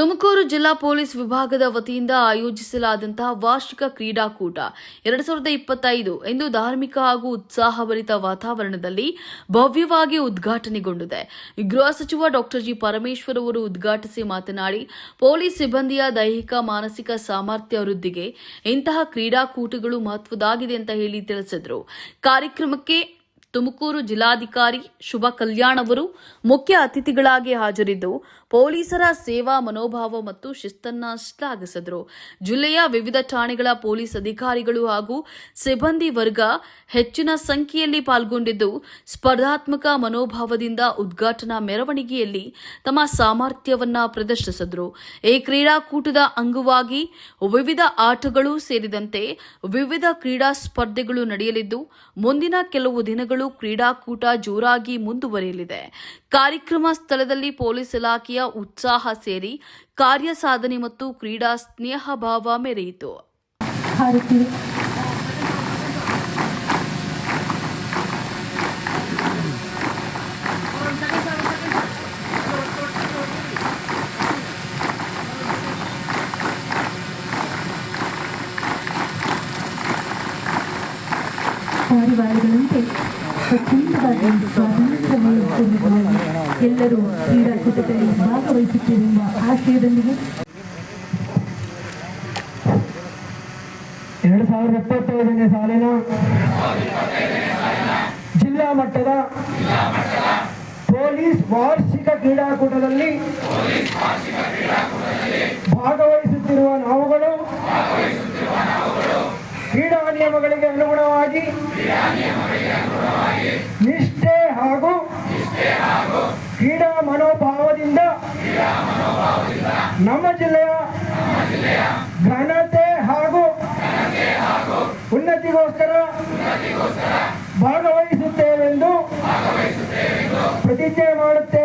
ತುಮಕೂರು ಜಿಲ್ಲಾ ಪೊಲೀಸ್ ವಿಭಾಗದ ವತಿಯಿಂದ ಆಯೋಜಿಸಲಾದಂತಹ ವಾರ್ಷಿಕ ಕ್ರೀಡಾಕೂಟ ಎರಡ್ ಸಾವಿರದ ಇಪ್ಪತ್ತೈದು ಎಂದು ಧಾರ್ಮಿಕ ಹಾಗೂ ಉತ್ಸಾಹಭರಿತ ವಾತಾವರಣದಲ್ಲಿ ಭವ್ಯವಾಗಿ ಉದ್ಘಾಟನೆಗೊಂಡಿದೆ. ಗೃಹ ಸಚಿವ ಡಾಕ್ಟರ್ ಜಿ ಪರಮೇಶ್ವರ್ ಅವರು ಉದ್ಘಾಟಿಸಿ ಮಾತನಾಡಿ, ಪೊಲೀಸ್ ಸಿಬ್ಬಂದಿಯ ದೈಹಿಕ, ಮಾನಸಿಕ ಸಾಮರ್ಥ್ಯ ವೃದ್ಧಿಗೆ ಇಂತಹ ಕ್ರೀಡಾಕೂಟಗಳು ಮಹತ್ವದಾಗಿದೆ ಅಂತ ಹೇಳಿ ತಿಳಿಸಿದರು. ಕಾರ್ಯಕ್ರಮಕ್ಕೆ ತುಮಕೂರು ಜಿಲ್ಲಾಧಿಕಾರಿ ಶುಭ ಕಲ್ಯಾಣ್ ಅವರು ಮುಖ್ಯ ಅತಿಥಿಗಳಾಗಿ ಹಾಜರಿದ್ದು ಪೊಲೀಸರ ಸೇವಾ ಮನೋಭಾವ ಮತ್ತು ಶಿಸ್ತನ್ನ ಶ್ಲಾಘಿಸಿದರು. ಜಿಲ್ಲೆಯ ವಿವಿಧ ಠಾಣೆಗಳ ಪೊಲೀಸ್ ಅಧಿಕಾರಿಗಳು ಹಾಗೂ ಸಿಬ್ಬಂದಿ ವರ್ಗ ಹೆಚ್ಚಿನ ಸಂಖ್ಯೆಯಲ್ಲಿ ಪಾಲ್ಗೊಂಡಿದ್ದು, ಸ್ಪರ್ಧಾತ್ಮಕ ಮನೋಭಾವದಿಂದ ಉದ್ಘಾಟನಾ ಮೆರವಣಿಗೆಯಲ್ಲಿ ತಮ್ಮ ಸಾಮರ್ಥ್ಯವನ್ನ ಪ್ರದರ್ಶಿಸಿದರು. ಈ ಕ್ರೀಡಾಕೂಟದ ಅಂಗವಾಗಿ ವಿವಿಧ ಆಟಗಳು ಸೇರಿದಂತೆ ವಿವಿಧ ಕ್ರೀಡಾ ಸ್ಪರ್ಧೆಗಳು ನಡೆಯಲಿದ್ದು, ಮುಂದಿನ ಕೆಲವು ದಿನಗಳು ಕ್ರೀಡಾಕೂಟ ಜೋರಾಗಿ ಮುಂದುವರಿಯಲಿದೆ. ಕಾರ್ಯಕ್ರಮ ಸ್ಥಳದಲ್ಲಿ ಪೊಲೀಸ್ ಇಲಾಖೆಯ ಉತ್ಸಾಹ ಸೇರಿ ಕಾರ್ಯ ಸಾಧನೆ ಮತ್ತು ಕ್ರೀಡಾ ಸ್ನೇಹ ಭಾವ ಮೆರೆಯಿತು. ಪರಿವಾರಗಳಂತೆ ಎಲ್ಲರೂ ಕ್ರೀಡಾಕೂಟದಲ್ಲಿ ಭಾಗವಹಿಸುತ್ತೇವೆಂಬ ಆಶಯದೊಂದಿಗೆ ಎರಡು ಸಾವಿರದ ಇಪ್ಪತ್ತೈದನೇ ಸಾಲಿನ ಜಿಲ್ಲಾ ಮಟ್ಟದ ಪೊಲೀಸ್ ವಾರ್ಷಿಕ ಕ್ರೀಡಾಕೂಟದಲ್ಲಿ ಭಾಗವಹಿಸುತ್ತಿರುವ ನಾವುಗಳು ನಿಯಮಗಳಿಗೆ ಅನುಗುಣವಾಗಿ ನಿಷ್ಠೆ ಹಾಗೂ ಕ್ರೀಡಾ ಮನೋಭಾವದಿಂದ ನಮ್ಮ ಜಿಲ್ಲೆಯ ಘನತೆ ಹಾಗೂ ಉನ್ನತಿಗೋಸ್ಕರ ಭಾಗವಹಿಸುತ್ತೇವೆಂದು ಪ್ರತಿಜ್ಞೆ ಮಾಡುತ್ತೇವೆ.